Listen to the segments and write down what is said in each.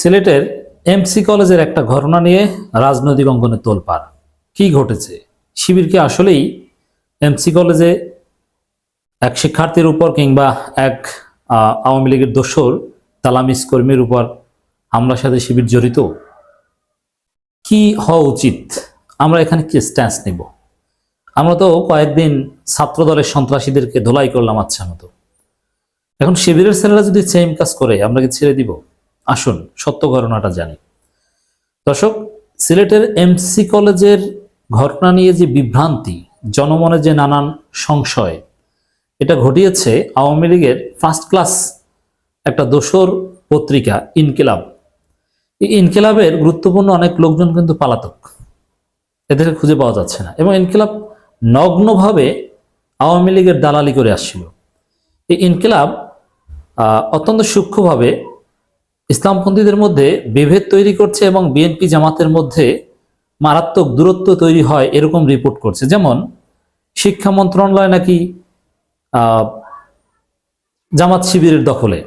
সিলেটের এমসি কলেজের একটা ঘটনা নিয়ে রাজনৈতিক অঙ্গনে তোলপাড়। কি ঘটেছে? শিবির কি আসলেই এমসি কলেজে এক শিক্ষার্থীর উপর কিংবা এক আওয়ামী লীগের দোসর তালামিস কর্মীর উপর হামলার সাথে শিবির জড়িত? কি হওয়া উচিত? আমরা এখানে কি স্ট্যান্স নিব? আমরা তো কয়েকদিন ছাত্রদলের সন্ত্রাসীদেরকে ধোলাই করলাম আচ্ছা মতো। এখন শিবিরের ছেলেরা যদি সেম কাজ করে, আমরা কি ছেড়ে দিব? আসুন, সত্য ঘটনাটা জানি। দর্শক, সিলেটের এমসি কলেজের ঘটনা নিয়ে যে বিভ্রান্তি, জনমনে যে নানান সংশয়, এটা ঘটিয়েছে আওয়ামী লীগের ফার্স্ট ক্লাস একটা দোসর পত্রিকা, ইনকিলাব। এই ইনকিলাবের গুরুত্বপূর্ণ অনেক লোকজন কিন্তু পালাতক। এদেরকে খুঁজে পাওয়া যাচ্ছে না এবং ইনকিলাব নগ্নভাবে আওয়ামী লীগের দালালি করে আসছিল। এই ইনকিলাব অত্যন্ত সূক্ষ্মভাবে ইসলামপন্থীদের মধ্যে বিভেদ তৈরি করছে এবং বিএনপি জামাতের মধ্যে মারাত্মক দূরত্ব তৈরি হয় এরকম রিপোর্ট করছে। যেমন শিক্ষা মন্ত্রণালয় নাকি জামাত শিবিরের দখলে।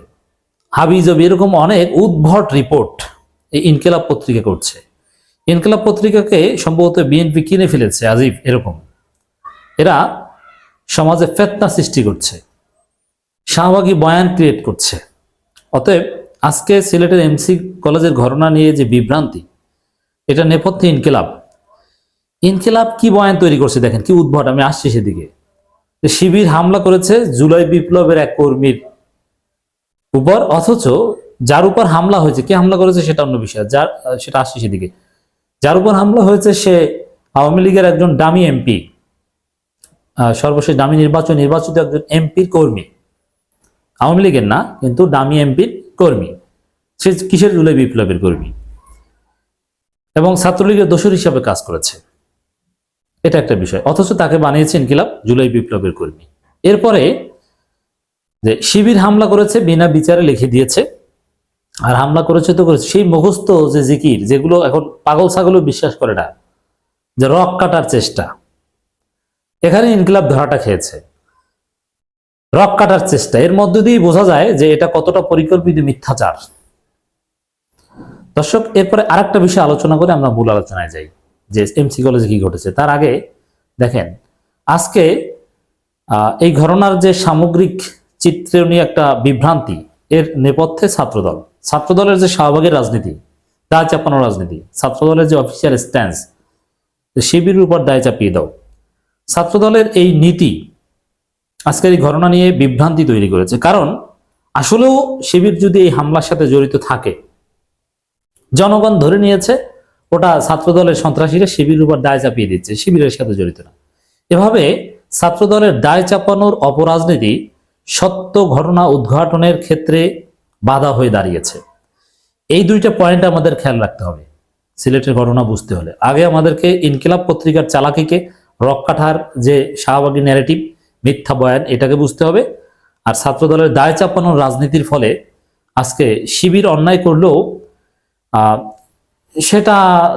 হাবিজবি এরকম অনেক উদ্ভট রিপোর্ট এই ইনকেলাব পত্রিকা করছে। ইনকেলাব পত্রিকাকে সম্ভবত বিএনপি কিনে ফেলেছে আজিব এরকম। এরা সমাজে ফেতনা সৃষ্টি করছে, শাহবাগী বয়ান ক্রিয়েট করছে। অতএব আজকে সিলেটের এমসি কলেজের ঘটনা নিয়ে যে বিভ্রান্তি, এটা নেপথ্যে ইনকিলাব। ইনকিলাব কি বয়ান তৈরি করছে দেখেন, কি উদ্ভট, আমি আসছি সেদিকে। শিবির হামলা করেছে জুলাই বিপ্লবের এক কর্মীর উপর, অথচ যার উপর হামলা হয়েছে, কে হামলা করেছে সেটা অন্য বিষয়, যার, সেটা আসছে সেদিকে। যার উপর হামলা হয়েছে সে আওয়ামী লীগের একজন ডামি এমপি সর্বশেষ ডামি নির্বাচন, নির্বাচিত একজন এমপির কর্মী। আওয়ামী লীগের না, কিন্তু ডামি এমপির কর্মী। সে কিসের জুলাই বিপ্লবের কর্মী? এবং ছাত্রলীগের দোষর হিসাবে কাজ করেছে। এটা একটা বিষয়। অথচ তাকে বানিয়েছে ইনকিলাব, জুলাই বিপ্লবের কর্মী। এরপরে যে শিবির হামলা করেছে, বিনা বিচারে লিখে দিয়েছে। আর হামলা করেছে তো করেছে। সেই মুখস্থ যে জিকির, যেগুলো এখন পাগল ছাগলও বিশ্বাস করে না, যে রক কাটার চেষ্টা। এখানে ইনকিলাব ধরাটা খেয়েছে। রক কাটার চেষ্টা। এর মধ্য দিয়েই বোঝা যায় যে এটা কতটা পরিকল্পিত মিথ্যাচার। দর্শক, এরপরে আরেকটা বিষয় আলোচনা করে আমরা মূল আলোচনায় যাই, যে এমসি কলেজে কি ঘটেছে। তার আগে দেখেন, আজকে এই ঘটনার যে সামগ্রিক চিত্র নিয়ে একটা বিভ্রান্তি, এর নেপথ্যে ছাত্রদল। ছাত্রদলের যে শাহবাগের রাজনীতি, দায় চাপানো রাজনীতি, ছাত্রদলের যে অফিসিয়াল স্ট্যান্স শিবিরের উপর দায় চাপিয়ে দাও। ছাত্রদলের এই নীতি আজকের এই ঘটনা নিয়ে বিভ্রান্তি তৈরি করেছে। কারণ আসলেও শিবির যদি এই হামলার সাথে জড়িত থাকে, জনগণ ধরে নিয়েছে, ওটা ছাত্রদলের সন্ত্রাসীরা শিবিরের উপর দায় চাপিয়ে দিচ্ছে, শিবিরের সাথে জড়িত না। এভাবে ছাত্রদলের দায় চাপানোর অপরাজনীতি সত্য ঘটনা উদ্ঘাটনের ক্ষেত্রে বাধা হয়ে দাঁড়িয়েছে। এই দুইটা পয়েন্ট আমাদের খেয়াল রাখতে হবে, সিলেটের ঘটনা বুঝতে হলে। আগে আমাদেরকে ইনকিলাব পত্রিকার চালাকিকে রক্কাঠার যে শাহবাগী ন্যারেটিভ মিথ্যা বয়ান, এটাকে বুঝতে হবে। আর ছাত্রদলের দায় চাপানোর রাজনীতির ফলে আজকে শিবির অন্যায় করলেও সেটা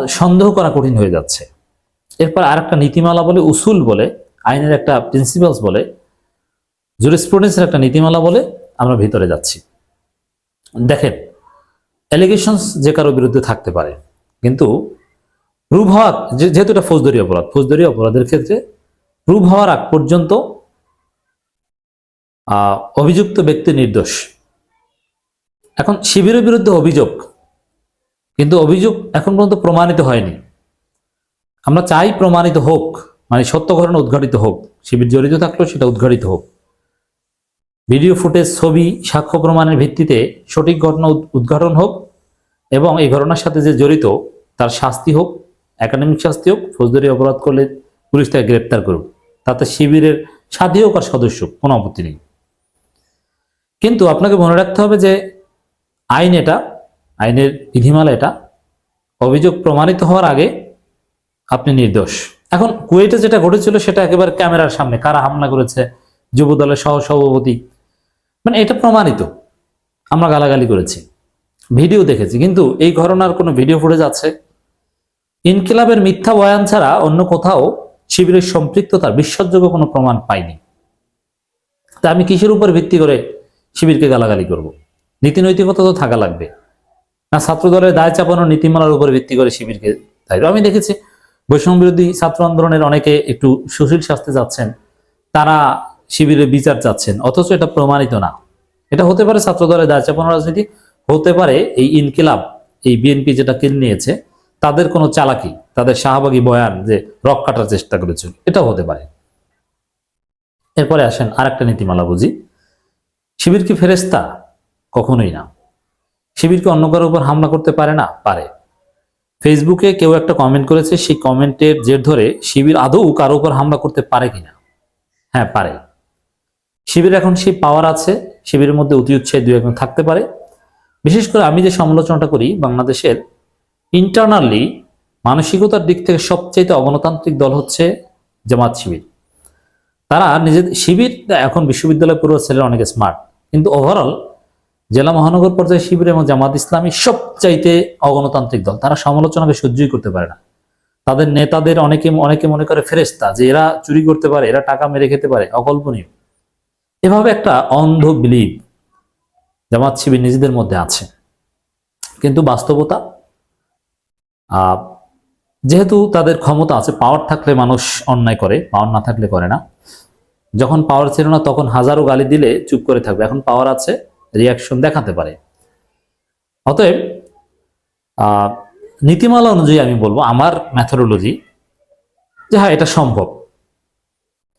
সন্দেহ করা কঠিন হয়ে যাচ্ছে। এরপর আরেকটা নীতিমালা বলে উসুল বলে, আইনের একটা প্রিন্সিপালস বলে জুরিসপ্রুডেন্সের একটা নীতিমালা বলে আমরা ভিতরে যাচ্ছি। দেখেন অ্যালিগেশনস যে কারও বিরুদ্ধে থাকতে পারে, কিন্তু প্রুভ হওয়া যে- যেহেতু এটা ফৌজদারি অপরাধ, ফৌজদারি অপরাধের ক্ষেত্রে প্রুভ হওয়ার আগ পর্যন্ত অভিযুক্ত ব্যক্তি নির্দোষ। এখন শিবিরের বিরুদ্ধে অভিযোগ, কিন্তু অভিযোগ এখন পর্যন্ত প্রমাণিত হয়নি। আমরা চাই প্রমাণিত হোক মানে সত্য ঘটনা উদ্ঘাটিত হোক, শিবির জড়িত থাকলেও সেটা উদ্ঘাটিত হোক। ভিডিও ফুটেজ, ছবি, সাক্ষ্য প্রমাণের ভিত্তিতে সঠিক ঘটনা উদ্ঘাটন হোক এবং এই ঘটনার সাথে যে জড়িত, তার শাস্তি হোক, একাডেমিক শাস্তি হোক, ফৌজদারি অপরাধ করলে পুলিশ তাকে গ্রেপ্তার করুক। তাতে শিবিরের সাথী হোক আর সদস্য, কোনো আপত্তি নেই। কিন্তু আপনাকে মনে রাখতে হবে যে আইন এটা, আইনের বিধিমালা এটা। অভিযোগ প্রমাণিত হওয়ার আগে আপনি নির্দোষ। এখন কুয়েটে যেটা ঘটেছিল সেটা একেবারে ক্যামেরার সামনে, কারা হামলা করেছে যুব দলের সহ সভাপতি মানে এটা প্রমাণিত। আমরা গালাগালি করেছি, ভিডিও দেখেছি, কিন্তু এই ঘটনার কোনো ভিডিও ফুটেজ আছে? ইনকিলাবের মিথ্যা বয়ান ছাড়া অন্য কোথাও শিবিরের সম্পৃক্ততার বিশ্বাসযোগ্য কোনো প্রমাণ পাইনি তা আমি কিসের উপর ভিত্তি করে শিবিরকে গালাগালি করব। নীতি নৈতিকতা তো থাকা লাগবে। না ছাত্র দলের দায় চাপানোর নীতিমালার উপর ভিত্তি করে শিবিরকে দায়ী আমি দেখেছি বৈষম্য বিরোধী ছাত্র আন্দোলনের অনেকে একটু সুশীল শাস্তি যাচ্ছেন, তারা শিবিরের বিচার চাচ্ছেন, অথচ এটা প্রমাণিত না। এটা হতে পারে ছাত্র দলের দায় চাপানোর রাজনীতি, হতে পারে এই ইনকিলাব, এই বিএনপি যেটা কিনে নিয়েছে, তাদের কোনো চালাকি, তাদের শাহবাগী বয়ান যে রক কাটার চেষ্টা করেছিল এটাও হতে পারে। এরপরে আসেন আরেকটা নীতিমালা বুঝি। শিবির কি ফেরেস্তা কখনোই না। শিবিরকে অন্য কারোর উপর হামলা করতে পারে না, পারে। ফেসবুকে কেউ একটা কমেন্ট করেছে, সেই কমেন্টের জের ধরে শিবির আদৌ কারও উপর হামলা করতে পারে কিনা? হ্যাঁ পারে। শিবির এখন সেই পাওয়ার আছে, শিবিরের মধ্যে অতি উৎসাহী দু একজন থাকতে পারে। বিশেষ করে আমি যে সমালোচনাটা করি, বাংলাদেশের ইন্টারনালি মানসিকতার দিক থেকে সবচাইতে অগণতান্ত্রিক দল হচ্ছে জামাত শিবির। তারা নিজেদের শিবির, এখন বিশ্ববিদ্যালয় পড়ুয়া ছেলেরা অনেক স্মার্ট কিন্তু ওভারঅল জেলা মহানগর পর্যায়ে শিবির এবং জামাত ইসলামী সবচাইতে অগণতান্ত্রিক দল। তারা সমালোচনাকে সহ্যই করতে পারে না। তাদের নেতাদের অনেকে অনেকে মনে করে ফেরেস্তা যে এরা চুরি করতে পারে, এরা টাকা মেরে খেতে পারে, অকল্পনীয়। এভাবে একটা অন্ধ বিলিভ জামাত শিবির নিজেদের মধ্যে আছে। কিন্তু বাস্তবতা যেহেতু তাদের ক্ষমতা আছে পাওয়ার থাকলে মানুষ অন্যায় করে পাওয়ার না থাকলে করে না। যখন পাওয়ার ছিল না, তখন হাজারো গালি দিলে চুপ করে থাকবে। এখন পাওয়ার আছে রিয়াকশন দেখাতে পারে। অতএব নীতিমালা অনুযায়ী আমি বলব, আমার ম্যাথোডোলজি যে হ্যাঁ এটা সম্ভব।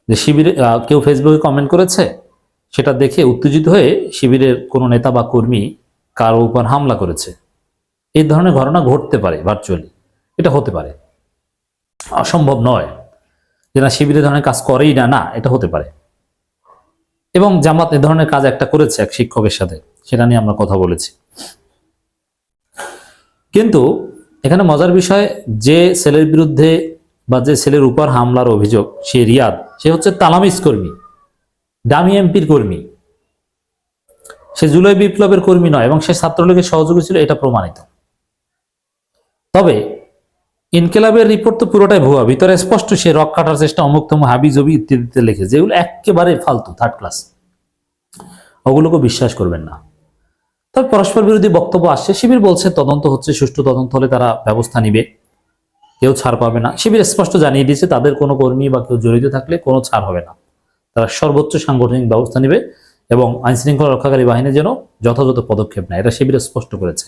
যে শিবিরে কেউ ফেসবুকে কমেন্ট করেছে, সেটা দেখে উত্তেজিত হয়ে শিবিরের কোনো নেতা বা কর্মী কারও উপর হামলা করেছে। এই ধরনের ঘটনা ঘটতে পারে ভার্চুয়ালি এটা হতে পারে। অসম্ভব নয়। যে না শিবির ধরনের কাজ করেই না না, এটা হতে পারে। এবং জামাত এ ধরনের কাজ একটা করেছে এক শিক্ষকের সাথে, সেটা নিয়ে আমরা কথা বলেছি। কিন্তু এখানে মজার বিষয়, যে ছেলের বিরুদ্ধে বা যে ছেলের উপর হামলার অভিযোগ, সে রিয়াদ, সে হচ্ছে তালামিস কর্মী ডামি এমপির কর্মী। সে জুলাই বিপ্লবের কর্মী নয় এবং সে ছাত্রলীগের সহযোগী ছিল, এটা প্রমাণিত। তবে ইনকেলাবের রিপোর্ট তো পুরোটাই ভুয়া, ভিতরে স্পষ্ট সে রক কাটার চেষ্টা অমুক তমুক, হাবি জবি ইত্যাদিতে লিখে যেগুলো একেবারে ফালতু থার্ড ক্লাস ওগুলোকে বিশ্বাস করবেন না। তবে পরস্পর বিরোধী বক্তব্য আসছে, শিবির বলছে তদন্ত হচ্ছে, সুষ্ঠু তদন্ত হলে তারা ব্যবস্থা নিবে। কেউ ছাড় পাবে না। শিবির স্পষ্ট জানিয়ে দিয়েছে, তাদের কোনো কর্মী বা কেউ জড়িত থাকলে কোনো ছাড় হবে না। তারা সর্বোচ্চ সাংগঠনিক ব্যবস্থা নেবে এবং আইনশৃঙ্খলা রক্ষাকারী বাহিনী যেন যথাযথ পদক্ষেপ নেয়। এটা শিবির স্পষ্ট করেছে।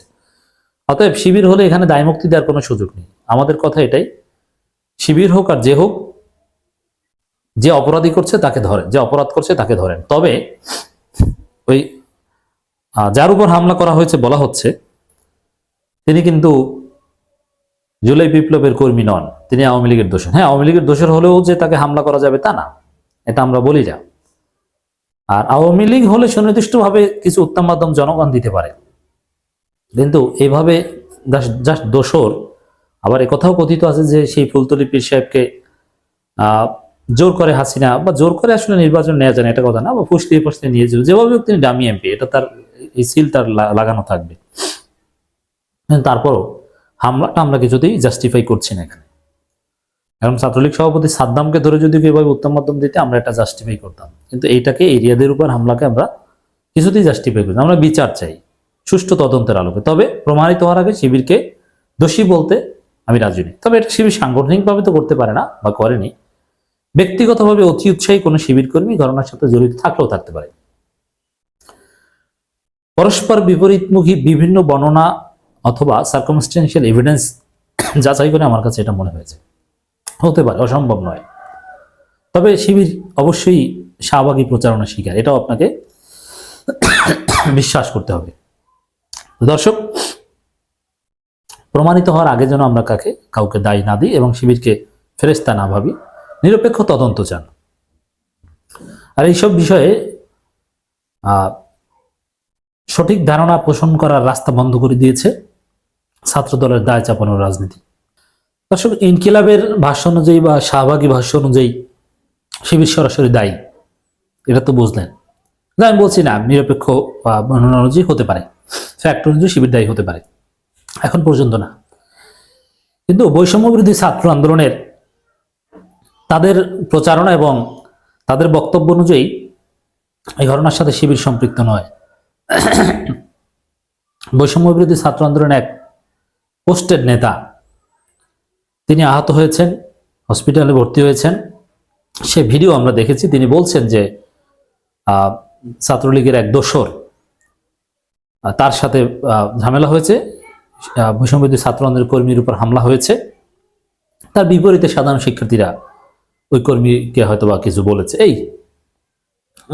অতএব শিবির হলে এখানে দায়মুক্তি দেওয়ার কোনো সুযোগ নেই। আমাদের কথা এটাই। শিবির হোক আর যে হোক, যে অপরাধী করছে তাকে ধরেন, যে অপরাধ করছে তাকে ধরেন। তবে ওই যার উপর হামলা করা হয়েছে বলা হচ্ছে, তিনি কিন্তু জুলাই বিপ্লবের কর্মী নন, তিনি আওয়ামী লীগের দোষর। হ্যাঁ আওয়ামী লীগের দোষর হলেও যে তাকে হামলা করা যাবে তা না, এটা আমরা বলি না। আর আওয়ামী লীগ হলে সুনির্দিষ্টভাবে কিছু উত্তম মাধ্যম জনগণ দিতে পারে। কিন্তু এইভাবে জাস্ট দোষর আবার একথাও কথিত আছে যে সেই ফুলতলি পীর সাহেবকে জোর করে হাসিনা বা জোর করে আসলে নির্বাচন নেওয়া যায় না, এটা কথা না বা ফুসলিয়ে ফুসলিয়ে নিয়েছিল যেভাবে হোক তিনি ডামি এমপি, এটা তার, এই সিল তার লাগানো থাকবে। তারপরও হামলাটা আমরা কিছুতেই জাস্টিফাই করছি না এখানে। এখন ছাত্রলীগ সভাপতি সাদ্দামকে ধরে যদি এভাবে উত্তম মাধ্যম দিতে, আমরা এটা জাস্টিফাই করতাম। কিন্তু এইটাকে এরিয়াদের উপর হামলাকে আমরা কিছুতেই জাস্টিফাই করতাম আমরা বিচার চাই, সুষ্ঠু তদন্তের আলোকে। তবে প্রমাণিত হওয়ার আগে শিবিরকে দোষী বলতে আমি রাজি নই। তবে এটা শিবির সাংগঠনিকভাবে তো করতে পারে না বা করেনি। ব্যক্তিগতভাবে অতি উৎসাহী কোনো শিবির কর্মী ঘটনার সাথে জড়িত থাকলেও থাকতে পারে। পরস্পর বিপরীতমুখী বিভিন্ন বর্ণনা অথবা সার্কমস্টেন্সিয়াল এভিডেন্স যাচাই করে আমার কাছে এটা মনে হয়েছে। হতে পারে, অসম্ভব নয়। তবে শিবির অবশ্যই শাহবাগী প্রচারণা শিকার, এটাও আপনাকে বিশ্বাস করতে হবে। দর্শক প্রমাণিত হওয়ার আগে যেন আমরা কাকে কাউকে দায়ী না দিই এবং শিবিরকে ফেরেস্তা না ভাবি নিরপেক্ষ তদন্ত চান। আর এইসব বিষয়ে সঠিক ধারণা পোষণ করার রাস্তা বন্ধ করে দিয়েছে ছাত্র দলের দায় চাপানোর রাজনীতি। দর্শক ইনকিলাবের ভাষ্য অনুযায়ী বা শাহবাগী ভাষ্য অনুযায়ী শিবির সরাসরি দায়ী। এটা তো বুঝলেন। না, আমি বলছি না নিরপেক্ষ অনুযায়ী হতে পারে। ফ্যাক্ট অনুযায়ী শিবির দায়ী হতে পারে। এখন পর্যন্ত না। কিন্তু বৈষম্য বিরোধী ছাত্র আন্দোলনের তাদের প্রচারণা এবং তাদের বক্তব্য অনুযায়ী এই ঘটনার সাথে শিবির সম্পৃক্ত নয়। বৈষম্য বিরোধী ছাত্র আন্দোলনের এক পোস্টেড নেতা, তিনি আহত হয়েছেন, হসপিটালে ভর্তি হয়েছেন। সে ভিডিও আমরা দেখেছি, তিনি বলছেন যে ছাত্রলীগের এক দোসর তার সাথে ঝামেলা হয়েছে। আহ, বৈষম্যবিরোধী ছাত্র আন্দোলনের কর্মীর উপর হামলা হয়েছে। তার বিপরীতে সাধারণ শিক্ষার্থীরা ওই কর্মীকে হয়তো বা কিছু বলেছে। এই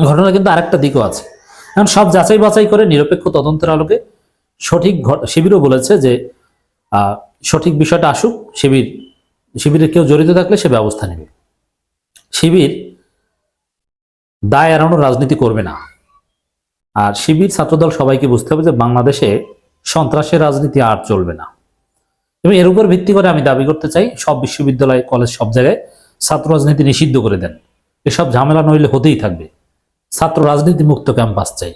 ঘটনা কিন্তু আরেকটা দিকও আছে। এখন সব যাচাই বাছাই করে নিরপেক্ষ তদন্তের আলোকে সঠিক শিবিরও বলেছে যে সঠিক বিষয়টা আসুক শিবির শিবিরে কেউ জড়িত থাকলে সে ব্যবস্থা নেবে। শিবির দায় এড়ানোর রাজনীতি করবে না। আর শিবির ছাত্রদল সবাইকে বুঝতে হবে যে বাংলাদেশে সন্ত্রাসের রাজনীতি আর চলবে না। এবং এর উপর ভিত্তি করে আমি দাবি করতে চাই, সব বিশ্ববিদ্যালয়, কলেজ সব জায়গায় ছাত্র রাজনীতি নিষিদ্ধ করে দেন। এসব ঝামেলা নইলে হতেই থাকবে। ছাত্র রাজনীতি মুক্ত ক্যাম্পাস চাই।